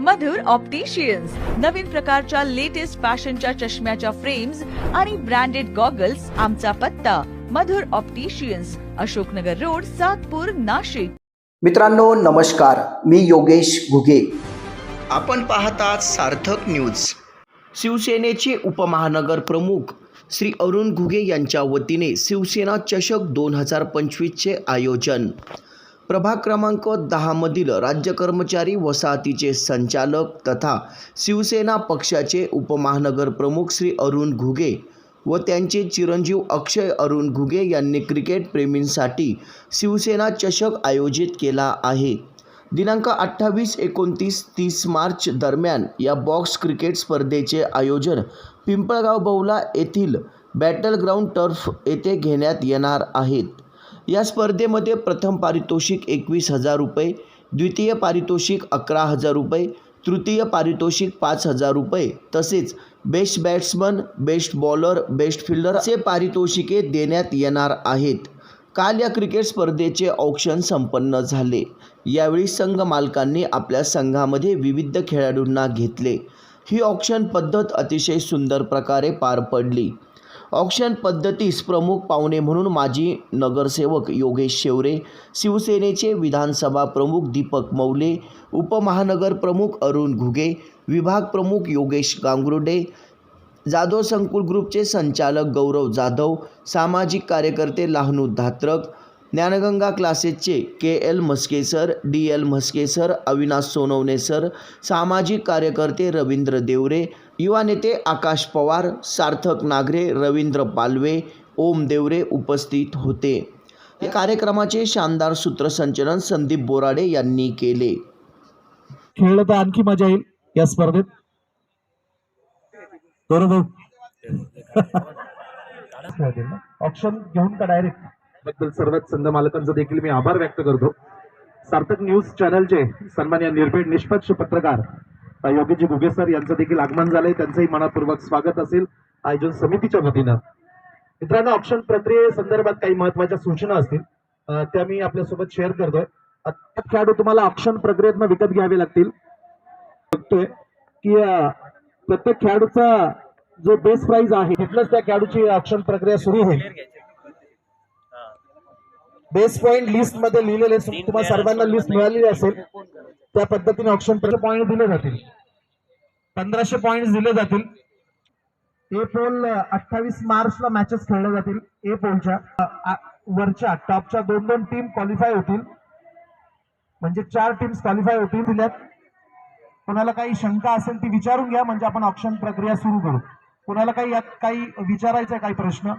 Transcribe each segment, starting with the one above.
मधुर opticians नवीन प्रकारच्या latest फॅशनच्या चष्म्याच्या फ्रेम्स आणि ब्रँडेड गॉगल्स आमचा पत्ता. Madhur opticians Ashoknagar road Satpur Nashik. मित्रांनो नमस्कार. मी योगेश घुगे. आपण पाहतात सार्थक न्यूज शिवसेनेचे उपमहानगर प्रमुख श्री अरुण घुगे यांच्या वतीने शिवसेना चषक दोन हजार पंचवीसचे आयोजन. प्रभाग क्रमांक दहामधील राज्य कर्मचारी वसाहतीचे संचालक तथा शिवसेना पक्षाचे उपमहानगर प्रमुख श्री अरुण घुगे व त्यांचे चिरंजीव अक्षय अरुण घुगे यांनी क्रिकेट प्रेमींसाठी शिवसेना चषक आयोजित केला आहे. दिनांक अठ्ठावीस एकोणतीस तीस मार्च दरम्यान या बॉक्स क्रिकेट स्पर्धेचे आयोजन पिंपळगाव बौला येथील बॅटल ग्राउंड टर्फ येथे घेण्यात येणार आहेत या स्पर्धेमध्ये प्रथम पारितोषिक एकवीस हजार रुपये द्वितीय पारितोषिक अकरा हजार रुपये तृतीय पारितोषिक पाच हजार रुपये तसेच best batsman best bowler best fielder असे पारितोषिके देण्यात येणार आहेत. काल या क्रिकेट स्पर्धेचे औक्षण संपन्न झाले. यावेळी संघ मालकांनी आपल्या संघामध्ये विविध खेळाडूंना घेतले. ही ऑक्शन पद्धत अतिशय सुंदर प्रकारे पार पडली. ऑक्शन पद्धतीस प्रमुख पाहुणे म्हणून माजी नगरसेवक योगेश शेवरे शिवसेनेचे विधानसभा प्रमुख दीपक मौले उपमहानगर प्रमुख अरुण घुगे विभाग प्रमुख योगेश गांगुर्डे जाधव संकुल ग्रुपचे संचालक गौरव जाधव सामाजिक कार्यकर्ते लाहनू धात्रक ज्ञानगंगा क्लासेसचे K L Mhaske sir D L Mhaske sir Avinash Sonawane sir सामाजिक कार्यकर्ते रवींद्र देवरे युवा नेते आकाश पवार सार्थक नागरे रवींद्र पालवे ओम देवरे उपस्थित होते. या कार्यक्रमाचे शानदार सूत्रसंचलन संदीप बोराडे यांनी केले. खेळलं तर आणखी मजा येईल या स्पर्धेत. बरोबर ऑप्शन घेऊन का डायरेक्टबद्दल सर्वच संघ मालकांचा देखील मी आभार व्यक्त करतो. सार्थक न्यूज चॅनलचे सन्मान्य निर्भीड निष्पक्ष पत्रकार योगीजी घुगे सर यांचं देखील आगमन झालंय. त्यांचंही मनापूर्वक स्वागत असेल. आयोजन समितीच्या वतीनं. मित्रांनो ऑप्शन प्रक्रिये संदर्भात काही महत्त्वाच्या सूचना असतील. त्या मी आपल्यासोबत शेअर करतोय. खेळाडू तुम्हाला ऑप्शन प्रक्रियेतनं विकत घ्यावे लागतील. बघतोय की प्रत्येक खेळाडूचा जो बेस प्राइज आहे तिथलंच त्या खेळाडूची ऑप्शन प्रक्रिया सुरू होईल. बेस पॉइंट लिस्टमध्ये लिहिलेले तुम्हाला सर्वांना लिस्ट मिळालेली असेल. त्या पद्धतीने ऑप्शन पॉईंट दिले जातील. पंधराशे पॉईंट दिले जातील. ए पोल अठ्ठावीस मार्चला मॅचेस खेळल्या जातील. ए पोलच्या वरच्या टॉपच्या दोन दोन टीम क्वालिफाय होतील. म्हणजे चार टीम्स क्वालिफाय होतील. दिल्यात. कोणाला काही शंका असेल ती विचारून घ्या. म्हणजे आपण ऑप्शन प्रक्रिया सुरू करू. कोणाला काही यात काही विचारायचा काही प्रश्न?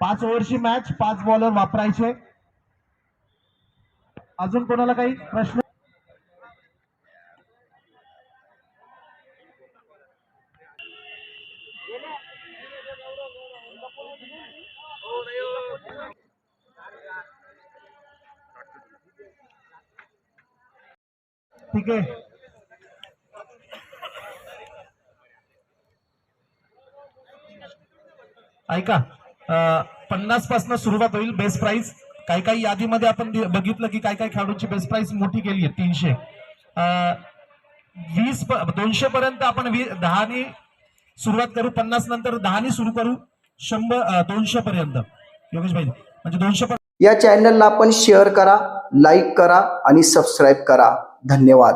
पाच ओव्हरची मॅच पाच बॉलर वापरायचे. अजून कोणाला काही प्रश्न? ठीक आहे. ऐका. पन्नासपासून सुरुवात होईल बेस्ट प्राईस काही काही यादीमध्ये आपण बघितलं की काही काही खेळाडूंची बेस्ट प्राईस मोठी केली आहे तीनशे. वीस दोनशे पर्यंत आपण वी दहानी सुरुवात करू पन्नास नंतर दहानी सुरू करू शंभर दोनशे पर्यंत. योगेश भाई म्हणजे दोनशे या चॅनलला आपण शेअर करा लाईक करा आणि सबस्क्राईब करा. धन्यवाद.